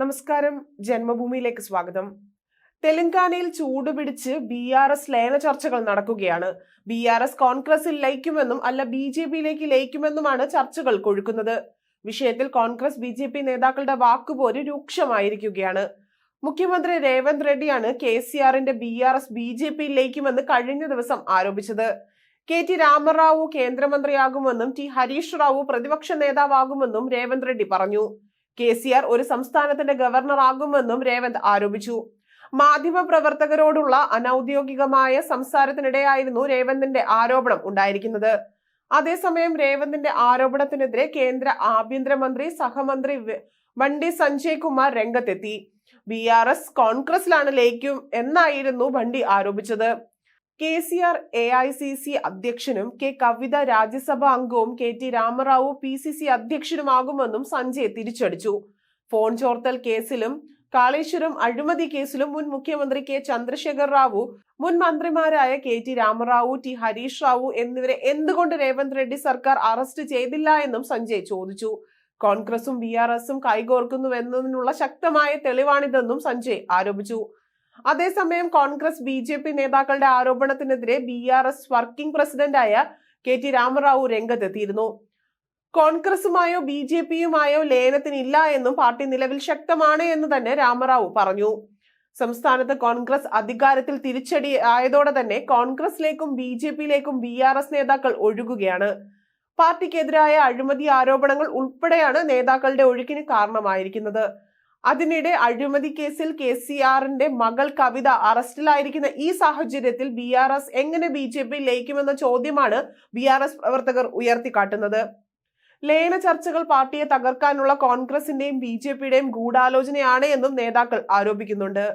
നമസ്കാരം. ജന്മഭൂമിയിലേക്ക് സ്വാഗതം. തെലങ്കാനയിൽ ചൂടുപിടിച്ച് ബി ആർ എസ് ലയന ചർച്ചകൾ നടക്കുകയാണ്. ബി ആർ എസ് കോൺഗ്രസിൽ ലയിക്കുമെന്നും അല്ല ബി ജെ പിയിലേക്ക് ലയിക്കുമെന്നുമാണ് ചർച്ചകൾ കൊഴുക്കുന്നത്. വിഷയത്തിൽ കോൺഗ്രസ് ബി ജെ പി നേതാക്കളുടെ വാക്കുപോര് രൂക്ഷമായിരിക്കുകയാണ്. മുഖ്യമന്ത്രി രേവന്ത് റെഡ്ഡിയാണ് കെ സി ആറിന്റെ B R S B J പിയിൽ ലയിക്കുമെന്ന് കഴിഞ്ഞ ദിവസം ആരോപിച്ചത്. കെ ടി രാമറാവു കേന്ദ്രമന്ത്രിയാകുമെന്നും ടി ഹരീഷ് റാവു പ്രതിപക്ഷ നേതാവാകുമെന്നും രേവന്ത് റെഡ്ഡി പറഞ്ഞു. കെ സി ആർ ഒരു സംസ്ഥാനത്തിന്റെ ഗവർണർ ആകുമെന്നും രേവന്ത് ആരോപിച്ചു. മാധ്യമ പ്രവർത്തകരോടുള്ള അനൌദ്യോഗികമായ സംസാരത്തിനിടെയായിരുന്നു രേവന്തിന്റെ ആരോപണം ഉണ്ടായിരിക്കുന്നത്. അതേസമയം രേവന്തിന്റെ ആരോപണത്തിനെതിരെ കേന്ദ്ര ആഭ്യന്തരമന്ത്രി സഹമന്ത്രി വണ്ടി സഞ്ജയ് കുമാർ രംഗത്തെത്തി. ബി ആർ എസ് കോൺഗ്രസിലാണ് ലയിക്കും എന്നായിരുന്നു വണ്ടി ആരോപിച്ചത്. K C R A I C C അധ്യക്ഷനും കെ കവിത രാജ്യസഭാ അംഗവും K T Ramarao P C C അധ്യക്ഷനുമാകുമെന്നും Sanjay തിരിച്ചടിച്ചു. ഫോൺ ചോർത്തൽ കേസിലും കാളേശ്വരം അഴിമതി കേസിലും മുൻ മുഖ്യമന്ത്രി കെ ചന്ദ്രശേഖർ റാവു മുൻ മന്ത്രിമാരായ K T Ramarao T Harish Rao എന്നിവരെ എന്തുകൊണ്ട് രേവന്ത് റെഡ്ഡി സർക്കാർ അറസ്റ്റ് ചെയ്തില്ല എന്നും സഞ്ജയ് ചോദിച്ചു. കോൺഗ്രസും ബി ആർ എസും കൈകോർക്കുന്നുവെന്നതിനുള്ള ശക്തമായ തെളിവാണിതെന്നും സഞ്ജയ് ആരോപിച്ചു. അതേസമയം കോൺഗ്രസ് ബി ജെ പി നേതാക്കളുടെ ആരോപണത്തിനെതിരെ ബി ആർ എസ് വർക്കിംഗ് പ്രസിഡന്റായ കെ ടി രാമറാവു രംഗത്തെത്തിയിരുന്നു. കോൺഗ്രസുമായോ ബി ജെ പിയുമായോ ലയനത്തിനില്ല എന്നും പാർട്ടി നിലവിൽ ശക്തമാണ് എന്ന് തന്നെ രാമറാവു പറഞ്ഞു. സംസ്ഥാനത്ത് കോൺഗ്രസ് അധികാരത്തിൽ തിരിച്ചടി ആയതോടെ തന്നെ കോൺഗ്രസിലേക്കും ബി ജെ പിയിലേക്കും ബി ആർ എസ് നേതാക്കൾ ഒഴുകുകയാണ്. പാർട്ടിക്കെതിരായ അഴിമതി ആരോപണങ്ങൾ ഉൾപ്പെടെയാണ് നേതാക്കളുടെ ഒഴുക്കിന് കാരണമായിരിക്കുന്നത്. അതിനിടെ അഴിമതി കേസിൽ കെ സി ആറിന്റെ മകൾ കവിത അറസ്റ്റിലായിരിക്കുന്ന ഈ സാഹചര്യത്തിൽ ബി ആർ എസ് എങ്ങനെ ബി ജെ പി ലയിക്കുമെന്ന ചോദ്യമാണ് ബി ആർ എസ് പ്രവർത്തകർ ഉയർത്തിക്കാട്ടുന്നത്. ലയന ചർച്ചകൾ പാർട്ടിയെ തകർക്കാനുള്ള കോൺഗ്രസിന്റെയും ബി ജെ പിയുടെയും ഗൂഢാലോചനയാണ് എന്നും നേതാക്കൾ ആരോപിക്കുന്നുണ്ട്.